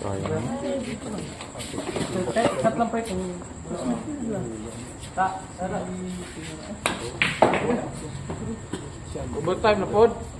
Sayang. Cut lang pre kung Ta, sara. Overtime na pod.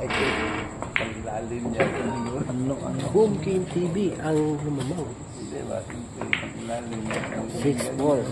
Ay, ang lalim niya. Ano, ano? Home Game TV ang lumamang. Diba? Ang lalim niya. 6-4.